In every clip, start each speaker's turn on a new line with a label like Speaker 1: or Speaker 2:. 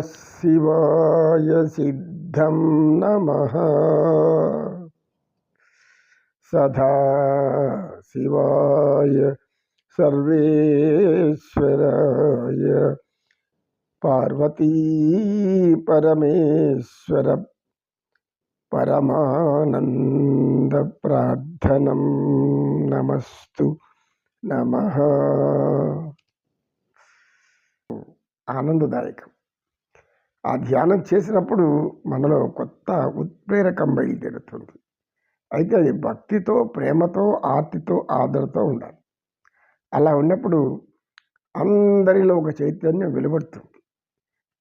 Speaker 1: शिवाय सिद्धं नमः। सदा शिवाय सर्वेश्वराय। पार्वती परमेश्वर परमानंद परमानन्दप्रार्थनं नमस्तु नमः। आनंददायकम् ఆ ధ్యానం చేసినప్పుడు మనలో కొత్త ఉత్ప్రేరకం బయలుదేరుతుంది. అయితే అది భక్తితో ప్రేమతో ఆర్తితో ఆదరతో ఉండాలి. అలా ఉన్నప్పుడు అందరిలో ఒక చైతన్యం వెలువడుతుంది.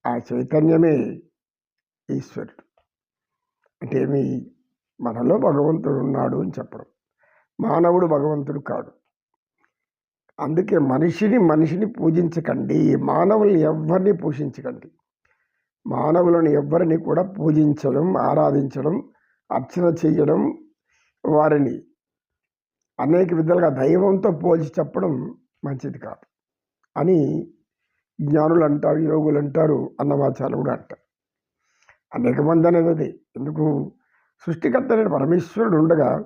Speaker 1: ఆ చైతన్యమే ఈశ్వరుడు. అంటే ఏమి? మనలో భగవంతుడు ఉన్నాడు అని చెప్పడం. మానవుడు భగవంతుడు కాడు. అందుకే మనిషిని మనిషిని పూజించకండి. మానవుల్ని ఎవరిని పోషించకండి. మానవులను ఎవరిని కూడా పూజించడం ఆరాధించడం అర్చన చేయడం వారిని అనేక విధాలుగా దైవంతో పోల్చి చెప్పడం మంచిది కాదు అని జ్ఞానులు అంటారు యోగులు అంటారు అన్నవాచాలు కూడా అంటారు. అనేక మంది అనేది అది. ఎందుకు? సృష్టికర్త అయిన పరమేశ్వరుడు ఉండగా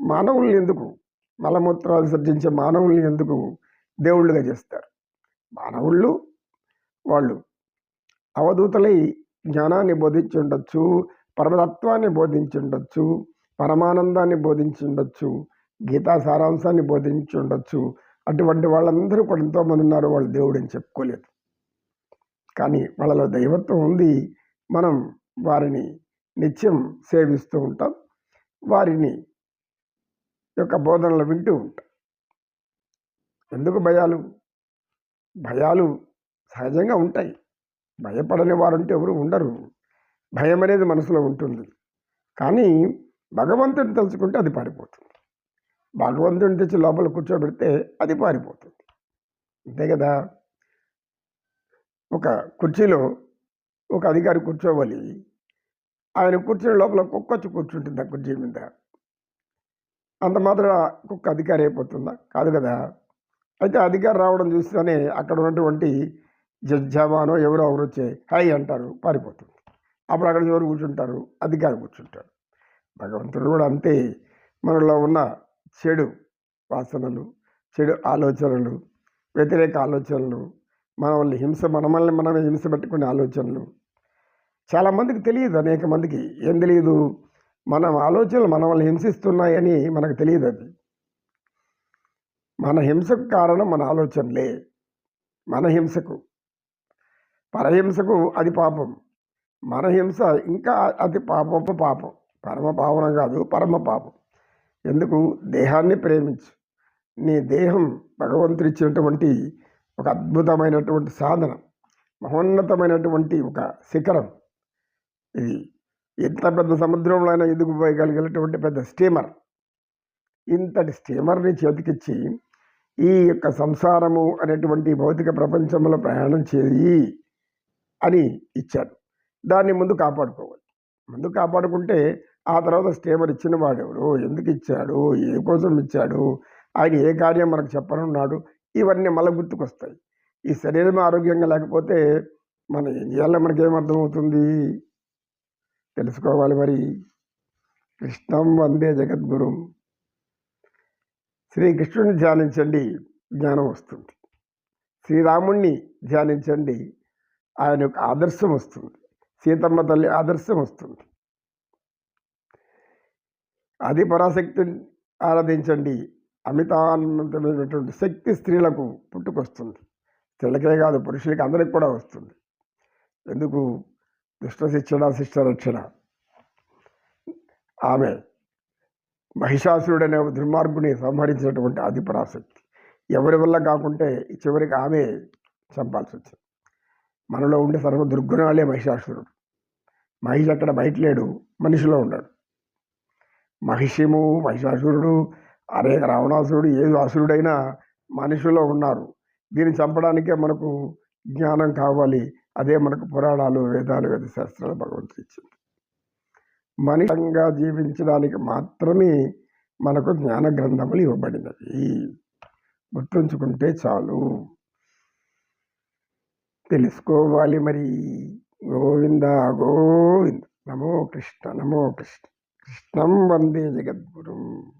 Speaker 1: మానవుల్ని ఎందుకు? మలమూత్రాలు సర్జించే మానవుల్ని ఎందుకు దేవుళ్ళుగా చేస్తారు? మానవుళ్ళు వాళ్ళు అవధూతలై జ్ఞానాన్ని బోధించుండొచ్చు పరమతత్వాన్ని బోధించుండొచ్చు పరమానందాన్ని బోధించుండొచ్చు గీతా సారాంశాన్ని బోధించుండొచ్చు. అటువంటి వాళ్ళందరూ కూడా ఎంతోమంది ఉన్నారు వాళ్ళు దేవుడు అని చెప్పుకోలేదు. కానీ వాళ్ళలో దైవత్వం ఉంది. మనం వారిని నిత్యం సేవిస్తూ ఉంటాం. వారిని యొక్క బోధనలు వింటూ ఉంటాం. ఎందుకు భయాలు? భయాలు సహజంగా ఉంటాయి. భయపడని వారంటే ఎవరు ఉండరు. భయం అనేది మనసులో ఉంటుంది. కానీ భగవంతుడిని తలుచుకుంటే అది పారిపోతుంది. భగవంతుడిని తెచ్చి లోపల కూర్చోబెడితే అది పారిపోతుంది. అంతే కదా? ఒక కుర్చీలో ఒక అధికారి కూర్చోవాలి. ఆయన కూర్చుని లోపల కుక్క వచ్చి కూర్చుంటుంది ఆ కుర్చీ మీద. అంత మాత్రం కుక్క అధికారి అయిపోతుందా? కాదు కదా? అయితే అధికారి రావడం చూస్తేనే అక్కడ ఉన్నటువంటి జడ్జామానో ఎవరో ఒకరు వచ్చే హై అంటారు పారిపోతుంది. అప్పుడు అక్కడ ఎవరు కూర్చుంటారు? అధికారి కూర్చుంటారు భగవంతుడు కూడా అంతే. మనలో ఉన్న చెడు వాసనలు చెడు ఆలోచనలు వ్యతిరేక ఆలోచనలు మనల్ని హింస మనమల్ని మనమే హింస పెట్టుకునే ఆలోచనలు. చాలామందికి తెలియదు అనేక మందికి. ఏం తెలియదు? మన ఆలోచనలు మనల్ని హింసిస్తున్నాయని మనకు తెలియదు అది. మన హింసకు కారణం మన ఆలోచనలే. మన హింసకు. పరహింసకు అది పాపం. మరహింస ఇంకా అది పాపపు పాపం. పరమ పావన కాదు పరమ పాపం. ఎందుకు? దేహాన్ని ప్రేమించు. నీ దేహం భగవంతుడు ఇచ్చినటువంటి ఒక అద్భుతమైనటువంటి సాధన. మహోన్నతమైనటువంటి ఒక శిఖరం. ఇది ఎంత పెద్ద సముద్రంలో అయినా ఎదుగుపోయగలిగినటువంటి పెద్ద స్టీమర్? ఇంతటి స్టీమర్ని చేతికిచ్చి ఈ యొక్క సంసారము అనేటువంటి భౌతిక ప్రపంచంలో ప్రయాణం చేయి. అని ఇచ్చాడు. దాన్ని ముందు కాపాడుకోవాలి. ముందు కాపాడుకుంటే ఆ తర్వాత స్టేమర్ ఇచ్చిన వాడెవడు? ఎందుకు ఇచ్చాడు? ఏ కోసం ఇచ్చాడు? ఆయన ఏ కార్యం మనకు చెప్పనున్నాడు? ఇవన్నీ మళ్ళీ గుర్తుకొస్తాయి. ఈ శరీరం ఆరోగ్యంగా లేకపోతే మన ఏం చేయాలో మనకేమర్థమవుతుంది తెలుసుకోవాలి మరి. కృష్ణం వందే జగద్గురు. శ్రీకృష్ణుని ధ్యానించండి. జ్ఞానం వస్తుంది. శ్రీరాముణ్ణి ధ్యానించండి. ఆయన యొక్క ఆదర్శం వస్తుంది. సీతమ్మ తల్లి ఆదర్శం వస్తుంది. అది పరాశక్తిని ఆరాధించండి. అమితానందమైనటువంటి శక్తి స్త్రీలకు పుట్టుకొస్తుంది. స్త్రీలకే కాదు పురుషులకి అందరికి కూడా వస్తుంది. ఎందుకు? దుష్ట శిక్షణ శిష్ట రక్షణ. ఆమె మహిషాసురుడనే దుర్మార్గుని సంహరించినటువంటి ఆది పరాశక్తి. ఎవరి వల్ల కాకుంటే చివరికి ఆమె చంపాల్సి వచ్చింది మనలో ఉండే సర్వ దుర్గుణాలే మహిషాసురుడు. మహిషి అక్కడ బయట లేడు మనిషిలో ఉన్నాడు. మహిషిము మహిషాసురుడు అనేక రావణాసురుడు ఏ అసురుడైనా మనిషిలో ఉన్నారు. దీన్ని చంపడానికే మనకు జ్ఞానం కావాలి. అదే మనకు పురాణాలు వేదాలు వేద శాస్త్రాలు భగవంతుడు ఇచ్చింది. మనిషంగా జీవించడానికి మాత్రమే మనకు జ్ఞాన గ్రంథములు ఇవ్వబడినవి. గుర్తుంచుకుంటే చాలు. తెలుసుకోవాలి మరి. గోవింద గోవింద. నమో కృష్ణ నమో కృష్ణ. కృష్ణం వందే జగద్గురు.